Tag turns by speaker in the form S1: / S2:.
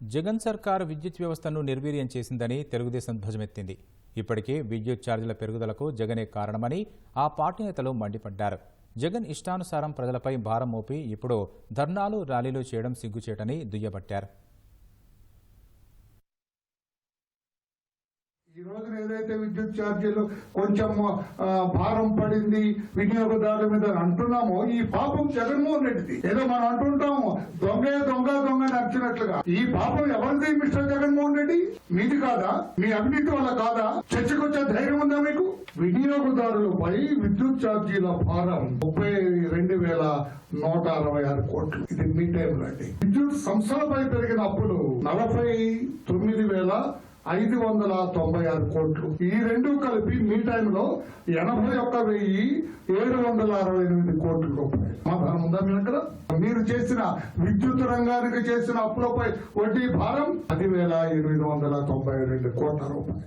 S1: జగన్ సర్కార్ విద్యుత్ వ్యవస్థను నిర్వీర్యం చేసిందని తెలుగుదేశం ధ్వజమెత్తింది. ఇప్పటికే విద్యుత్ ఛార్జీల పెరుగుదలకు జగనే కారణమని ఆ పార్టీ నేతలు మండిపడ్డారు. జగన్ ఇష్టానుసారం ప్రజలపై భారం మోపి ఇప్పుడు ధర్నాలు ర్యాలీలు చేయడం సిగ్గుచేటని దుయ్యబట్టారు.
S2: ఈ రోజున ఏదైతే విద్యుత్ ఛార్జీలు కొంచెం భారం పడింది వినియోగదారుల మీద అంటున్నామో ఈ పాపం జగన్మోహన్ రెడ్డిది. ఏదో మనం అంటుంటాము దొంగే దొంగ దొంగ ఈ పాపం ఎవరిది మిస్టర్ జగన్మోహన్ రెడ్డి? మీది కాదా? మీ అవినీతి వల్ల కాదా? చర్చకొచ్చే ధైర్యం ఉందా మీకు? వినియోగదారులపై విద్యుత్ ఛార్జీల భారం ముప్పై రెండు వేల నూట అరవై ఆరు కోట్లు. ఇది మీ టైంలో అండి. విద్యుత్ సంస్థలపై పెరిగిన అప్పులు నలభై తొమ్మిది ఐదు వందల తొంభై ఆరు కోట్లు. ఈ రెండు కలిపి మీ టైంలో ఎనభై ఒక్క వెయ్యి ఏడు వందల అరవై ఎనిమిది కోట్ల రూపాయలు. సమాధానం ఉందా మీ దగ్గర? మీరు చేసిన విద్యుత్ రంగానికి చేసిన అప్పులపై వడ్డీ భారం పదివేల ఎనిమిది వందల తొంభై రెండు కోట్ల రూపాయలు.